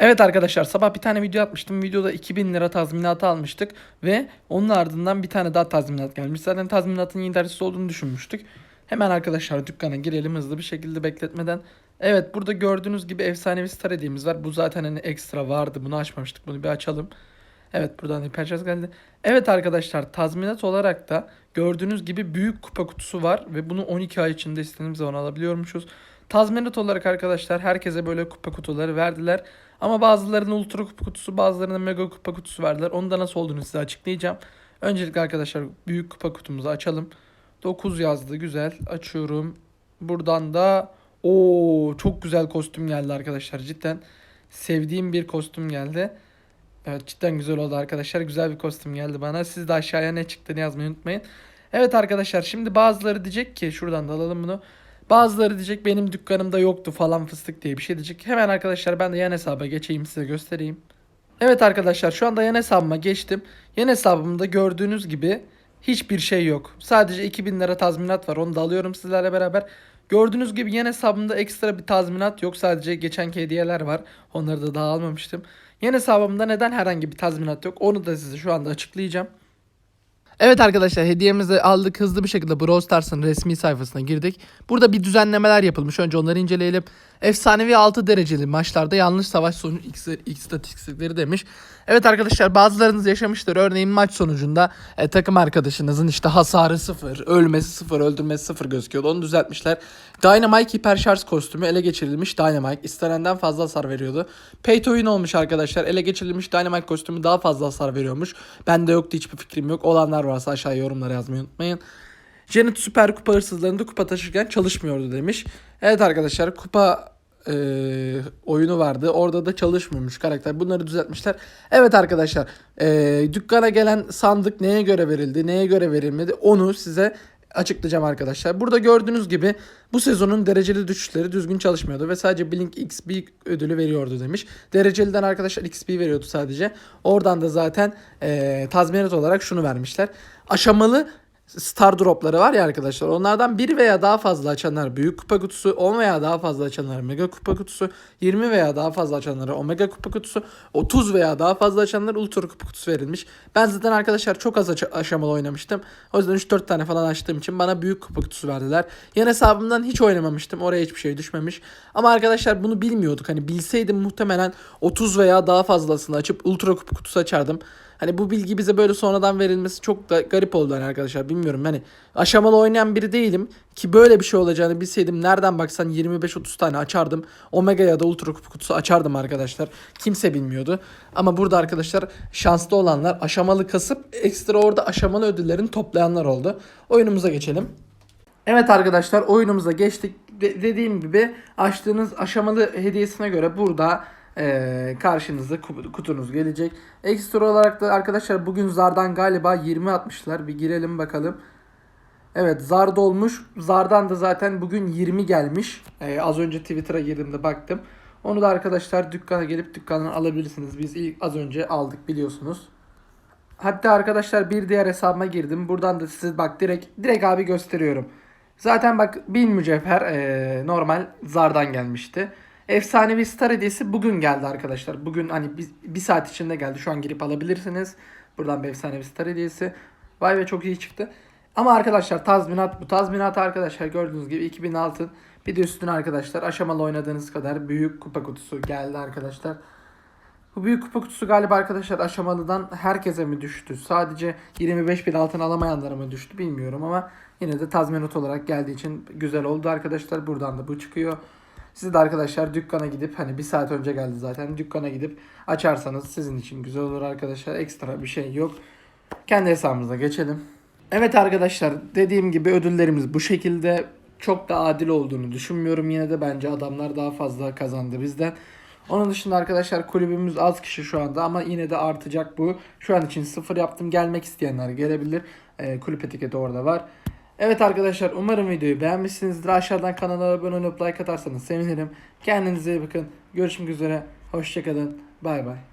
Evet arkadaşlar sabah bir tane video atmıştım. Videoda 2000 lira tazminatı almıştık ve onun ardından bir tane daha tazminat gelmiş. Zaten tazminatın yetersiz olduğunu düşünmüştük. Hemen arkadaşlar dükkana girelim hızlı bir şekilde bekletmeden. Evet burada gördüğünüz gibi efsanevi star hediyemiz var. Bu zaten hani ekstra vardı. Bunu açmamıştık. Bunu bir açalım. Evet buradan hiperşarj geldi. Evet arkadaşlar tazminat olarak da gördüğünüz gibi büyük kupa kutusu var ve bunu 12 ay içinde istediğimiz zaman alabiliyormuşuz. Tazminat olarak arkadaşlar herkese böyle kupa kutuları verdiler. Ama bazılarına ultra kupa kutusu bazılarına mega kupa kutusu verdiler. Onu da nasıl olduğunu size açıklayacağım. Öncelikle arkadaşlar büyük kupa kutumuzu açalım. 9 yazdı güzel açıyorum. Buradan da o çok güzel kostüm geldi arkadaşlar cidden. Sevdiğim bir kostüm geldi. Evet cidden güzel oldu arkadaşlar. Güzel bir kostüm geldi bana. Siz de aşağıya ne çıktığını yazmayı unutmayın. Evet arkadaşlar şimdi bazıları diyecek ki şuradan da alalım bunu. Bazıları diyecek benim dükkanımda yoktu falan fıstık diye bir şey diyecek. Hemen arkadaşlar ben de yan hesaba geçeyim size göstereyim. Evet arkadaşlar şu anda yan hesabıma geçtim. Yan hesabımda gördüğünüz gibi hiçbir şey yok. Sadece 2000 lira tazminat var. Onu da alıyorum sizlerle beraber. Gördüğünüz gibi yan hesabımda ekstra bir tazminat yok. Sadece geçenki hediyeler var. Onları da daha almamıştım. Yan hesabımda neden herhangi bir tazminat yok? Onu da size şu anda açıklayacağım. Evet arkadaşlar hediyemizi aldık hızlı bir şekilde Brawl Stars'ın resmi sayfasına girdik. Burada bir düzenlemeler yapılmış. Önce onları inceleyelim. Efsanevi 6 dereceli maçlarda yanlış savaş sonucu X, istatistikleri demiş. Evet arkadaşlar bazılarınız yaşamıştır. Örneğin maç sonucunda e, takım arkadaşınızın işte hasarı 0, ölmesi 0, öldürmesi 0 gözüküyordu. Onu düzeltmişler. Dynamite hiper şarj kostümü ele geçirilmiş Dynamite. istenenden fazla hasar veriyordu. Pay to olmuş arkadaşlar. Ele geçirilmiş Dynamite kostümü daha fazla hasar veriyormuş. Bende yoktu hiçbir fikrim yok. Olanlar varsa aşağıya yorumlara yazmayı unutmayın. Janet Süper Kupa hırsızlarında kupa taşırken çalışmıyordu demiş. Evet arkadaşlar kupa e, oyunu vardı. Orada da çalışmıyormuş karakter. Bunları düzeltmişler. Evet arkadaşlar e, dükkana gelen sandık neye göre verildi, neye göre verilmedi onu size açıklayacağım arkadaşlar. Burada gördüğünüz gibi bu sezonun dereceli düşüşleri düzgün çalışmıyordu ve sadece Blink XP ödülü veriyordu demiş. Dereceliden arkadaşlar XP veriyordu sadece. Oradan da zaten e, tazminat olarak şunu vermişler. Aşamalı Star dropları var ya arkadaşlar. Onlardan bir veya daha fazla açanlar büyük kupa kutusu, 10 veya daha fazla açanlar mega kupa kutusu, 20 veya daha fazla açanlara omega kupa kutusu, 30 veya daha fazla açanlara ultra kupa kutusu verilmiş. Ben zaten arkadaşlar çok az aç- aşamalı oynamıştım. O yüzden 3-4 tane falan açtığım için bana büyük kupa kutusu verdiler. Yan hesabımdan hiç oynamamıştım. Oraya hiçbir şey düşmemiş. Ama arkadaşlar bunu bilmiyorduk. Hani bilseydim muhtemelen 30 veya daha fazlasını açıp ultra kupa kutusu açardım. Hani bu bilgi bize böyle sonradan verilmesi çok da garip oldu hani arkadaşlar. Bilmiyorum hani aşamalı oynayan biri değilim ki böyle bir şey olacağını bilseydim nereden baksan 25-30 tane açardım. Omega ya da Ultra kutusu açardım arkadaşlar. Kimse bilmiyordu. Ama burada arkadaşlar şanslı olanlar aşamalı kasıp ekstra orada aşamalı ödüllerini toplayanlar oldu. Oyunumuza geçelim. Evet arkadaşlar oyunumuza geçtik. De- dediğim gibi açtığınız aşamalı hediyesine göre burada eee karşınıza kup- kutunuz gelecek. Ekstra olarak da arkadaşlar bugün Zar'dan galiba 20 atmışlar. Bir girelim bakalım. Evet Zar dolmuş. Zar'dan da zaten bugün 20 gelmiş. Ee, az önce Twitter'a girdiğimde baktım. Onu da arkadaşlar dükkana gelip dükkandan alabilirsiniz. Biz ilk az önce aldık biliyorsunuz. Hatta arkadaşlar bir diğer hesabıma girdim. Buradan da size bak direkt direkt abi gösteriyorum. Zaten bak bin mücevher eee, normal zardan gelmişti. Efsanevi star hediyesi bugün geldi arkadaşlar. Bugün hani bir, bir saat içinde geldi. Şu an girip alabilirsiniz. Buradan bir efsanevi star hediyesi. Vay be çok iyi çıktı. Ama arkadaşlar tazminat bu. Tazminat arkadaşlar gördüğünüz gibi 2000 altın. Bir de üstüne arkadaşlar aşamalı oynadığınız kadar büyük kupa kutusu geldi arkadaşlar. Bu büyük kupa kutusu galiba arkadaşlar aşamalıdan herkese mi düştü? Sadece 25 bin altın alamayanlara mı düştü bilmiyorum ama yine de tazminat olarak geldiği için güzel oldu arkadaşlar. Buradan da bu çıkıyor. Siz de arkadaşlar dükkana gidip hani bir saat önce geldi zaten dükkana gidip açarsanız sizin için güzel olur arkadaşlar. Ekstra bir şey yok. Kendi hesabımıza geçelim. Evet arkadaşlar dediğim gibi ödüllerimiz bu şekilde çok da adil olduğunu düşünmüyorum. Yine de bence adamlar daha fazla kazandı bizden. Onun dışında arkadaşlar kulübümüz az kişi şu anda ama yine de artacak bu. Şu an için sıfır yaptım. Gelmek isteyenler gelebilir. Ee, kulüp etiketi orada var. Evet arkadaşlar umarım videoyu beğenmişsinizdir. Aşağıdan kanala abone olup like atarsanız sevinirim. Kendinize iyi bakın. Görüşmek üzere. Hoşçakalın. Bay bay.